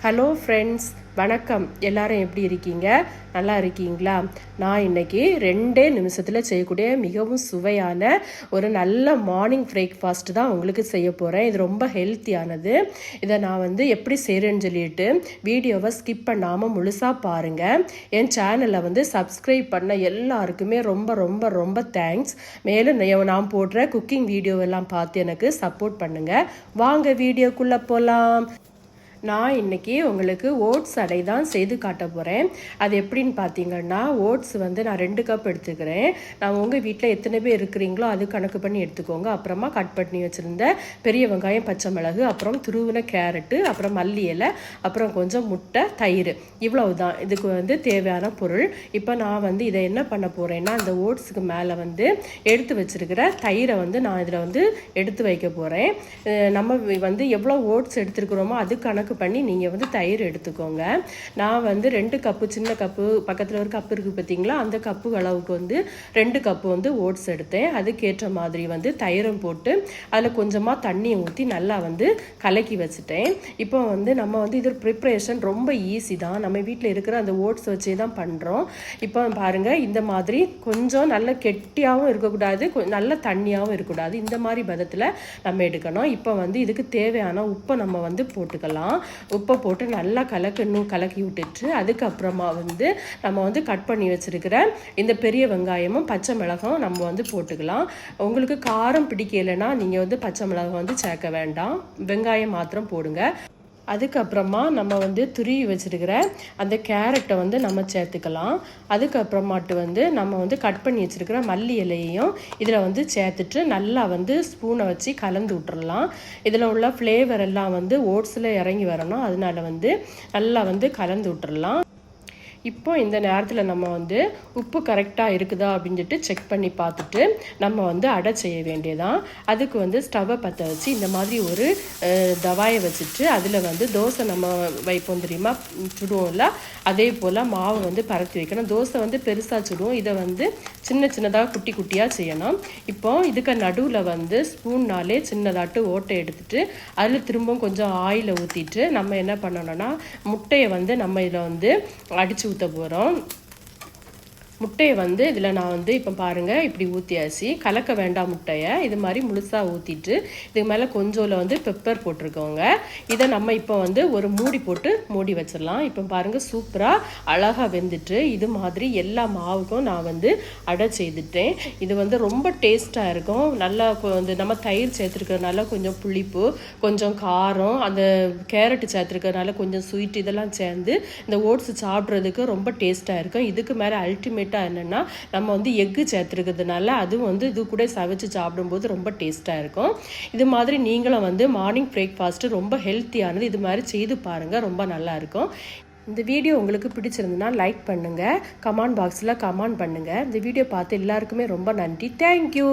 Hello friends வணக்கம். எல்லாரும் எப்படி இருக்கீங்க? நல்லா இருக்கீங்களா? நான் இன்னைக்கு ரெண்டே நிமிஷத்தில் செய்யக்கூடிய மிகவும் சுவையான ஒரு நல்ல மார்னிங் பிரேக்ஃபாஸ்ட் தான் உங்களுக்கு செய்ய போகிறேன் இது ரொம்ப ஹெல்த்தியானது இதை நான் வந்து எப்படி செய்கிறேன்னு சொல்லிட்டு வீடியோவை ஸ்கிப் பண்ணாமல் முழுசாக பாருங்கள் என் சேனலை வந்து சப்ஸ்கிரைப் பண்ண எல்லாருக்குமே ரொம்ப ரொம்ப ரொம்ப தேங்க்ஸ் மேலும் நான் போடுற குக்கிங் வீடியோ எல்லாம் பார்த்து எனக்கு சப்போர்ட் பண்ணுங்கள் வாங்க வீடியோக்குள்ளே போகலாம் நான் இன்றைக்கி உங்களுக்கு ஓட்ஸ் அடை தான் செய்து காட்ட போகிறேன் அது எப்படின்னு பார்த்தீங்கன்னா ஓட்ஸ் வந்து நான் ரெண்டு கப் எடுத்துக்கிறேன். நான் உங்கள் வீட்டில் எத்தனை பேர் இருக்கிறீங்களோ அது கணக்கு பண்ணி எடுத்துக்கோங்க. அப்புறமா கட் பண்ணி வச்சுருந்த பெரிய வெங்காயம் பச்சை மிளகு அப்புறம் துருவின கேரட்டு அப்புறம் மல்லி இலை அப்புறம் கொஞ்சம் முட்டை தயிர். இவ்வளவு தான் இதுக்கு வந்து தேவையான பொருள். இப்போ நான் வந்து இதை என்ன பண்ண போகிறேன்னா அந்த ஓட்ஸுக்கு மேலே வந்து எடுத்து வச்சுருக்கிற தயிரை வந்து நான் இதில் வந்து எடுத்து வைக்க போகிறேன் நம்ம வந்து எவ்வளோ ஓட்ஸ் எடுத்துருக்குறோமோ அது கணக்கு பண்ணி நீங்கள் வந்து தயிர் எடுத்துக்கோங்க. நான் வந்து ரெண்டு கப்பு சின்ன கப்பு பக்கத்தில் ஒரு கப்பு இருக்குது பார்த்தீங்களா அந்த கப்பு அளவுக்கு வந்து ரெண்டு கப்பு வந்து ஓட்ஸ் எடுத்தேன். அதுக்கேற்ற மாதிரி வந்து தயிரும் போட்டு அதில் கொஞ்சமாக தண்ணியை ஊற்றி நல்லா வந்து கலக்கி வச்சுட்டேன். இப்போ வந்து நம்ம வந்து இது ப்ரிப்ரேஷன் ரொம்ப ஈஸி தான். நம்ம வீட்டில் இருக்கிற அந்த ஓட்ஸ் வச்சே தான் பண்ணுறோம் இப்போ பாருங்கள் இந்த மாதிரி கொஞ்சம் நல்ல கெட்டியாகவும் இருக்கக்கூடாது நல்ல தண்ணியாகவும் இருக்கக்கூடாது. இந்த மாதிரி பதத்தில் நம்ம எடுக்கணும். இப்போ வந்து இதுக்கு தேவையான உப்பை நம்ம வந்து போட்டுக்கலாம். உப்பை போட்டு நல்லா கலக்கணும் கலக்கி விட்டுட்டு அதுக்கப்புறமா வந்து நம்ம வந்து கட் பண்ணி வச்சிருக்கிற இந்த பெரிய வெங்காயமும் பச்சை மிளகாயும் நம்ம வந்து போட்டுக்கலாம். உங்களுக்கு காரம் பிடிக்கலைன்னா நீங்கள் வந்து பச்சை மிளகாய் வந்து சேர்க்க வேண்டாம். வெங்காயம் மாத்திரம் போடுங்க. அதுக்கப்புறமா நம்ம வந்து துருவி வச்சுருக்கிற அந்த கேரட்டை வந்து நம்ம சேர்த்துக்கலாம். அதுக்கப்புறமாட்டு வந்து நம்ம வந்து கட் பண்ணி வச்சிருக்கிற மல்லி இலையையும் இதில் வந்து சேர்த்துட்டு நல்லா வந்து ஸ்பூனை வச்சு கலந்து விட்டுறலாம். இதில் உள்ள ஃப்ளேவர் எல்லாம் வந்து ஓட்ஸில் இறங்கி வரணும். அதனால வந்து நல்லா வந்து கலந்து விட்டுறலாம். இப்போ இந்த நேரத்தில் நம்ம வந்து உப்பு கரெக்டாக இருக்குதா அப்படின்னு சொல்லிட்டு செக் பண்ணி பார்த்துட்டு நம்ம வந்து அடை செய்ய வேண்டியதான் அதுக்கு வந்து ஸ்டவ்வை பற்ற வச்சு இந்த மாதிரி ஒரு தவாயை வச்சுட்டு அதில் வந்து தோசை நம்ம வைப்போம் தெரியுமா? சுடுவோம்ல? அதே போல் மாவு வந்து பரத்தி வைக்கணும். தோசை வந்து பெருசாக சுடுவோம். இதை வந்து சின்ன சின்னதாக குட்டி குட்டியாக செய்யணும். இப்போ இதுக்கு நடுவில் வந்து ஸ்பூன்னாலே சின்னதாட்டு ஓட்டை எடுத்துட்டு அதில் திரும்பவும் கொஞ்சம் ஆயிலை ஊற்றிட்டு நம்ம என்ன பண்ணணும்னா முட்டையை வந்து நம்ம இதில் வந்து அடித்து ஊற்ற போகிறோம் முட்டையை வந்து இதில் நான் வந்து இப்போ பாருங்கள் இப்படி ஊற்றியாச்சு கலக்க வேண்டாம் முட்டையை. இது மாதிரி முழுசாக ஊற்றிட்டு இதுக்கு மேலே கொஞ்சோல வந்து பெப்பர் போட்டிருக்கோங்க. இதை நம்ம இப்போ வந்து ஒரு மூடி போட்டு மூடி வச்சிடலாம். இப்போ பாருங்கள் சூப்பராக அழகாக வெந்துட்டு இது மாதிரி எல்லா மாவுக்கும் நான் வந்து அடை செய்துட்டேன். இது வந்து ரொம்ப டேஸ்ட்டாக இருக்கும். நல்லா வந்து நம்ம தயிர் சேர்த்துருக்கறதுனால கொஞ்சம் புளிப்பு கொஞ்சம் காரம் அந்த கேரட் சேர்த்துருக்கறதுனால கொஞ்சம் ஸ்வீட் இதெல்லாம் சேர்ந்து இந்த ஓட்ஸ் சாப்பிட்றதுக்கு ரொம்ப டேஸ்ட்டாக இருக்கும். இதுக்கு மேலே அல்டிமேட் பெனிஃபிட்டாக என்னென்னா நம்ம வந்து எக்கு சேர்த்துருக்கிறதுனால அதுவும் வந்து இது கூட சமைச்சு சாப்பிடும்போது ரொம்ப டேஸ்ட்டாக இருக்கும். இது மாதிரி நீங்களும் வந்து மார்னிங் பிரேக்ஃபாஸ்ட்டு ரொம்ப ஹெல்த்தியானது இது மாதிரி செய்து பாருங்கள் ரொம்ப நல்லா இருக்கும் இந்த வீடியோ உங்களுக்கு பிடிச்சிருந்துன்னா லைக் பண்ணுங்கள் கமெண்ட் பாக்ஸில் கமெண்ட் பண்ணுங்கள் இந்த வீடியோ பார்த்து எல்லாருக்குமே ரொம்ப நன்றி. தேங்க்யூ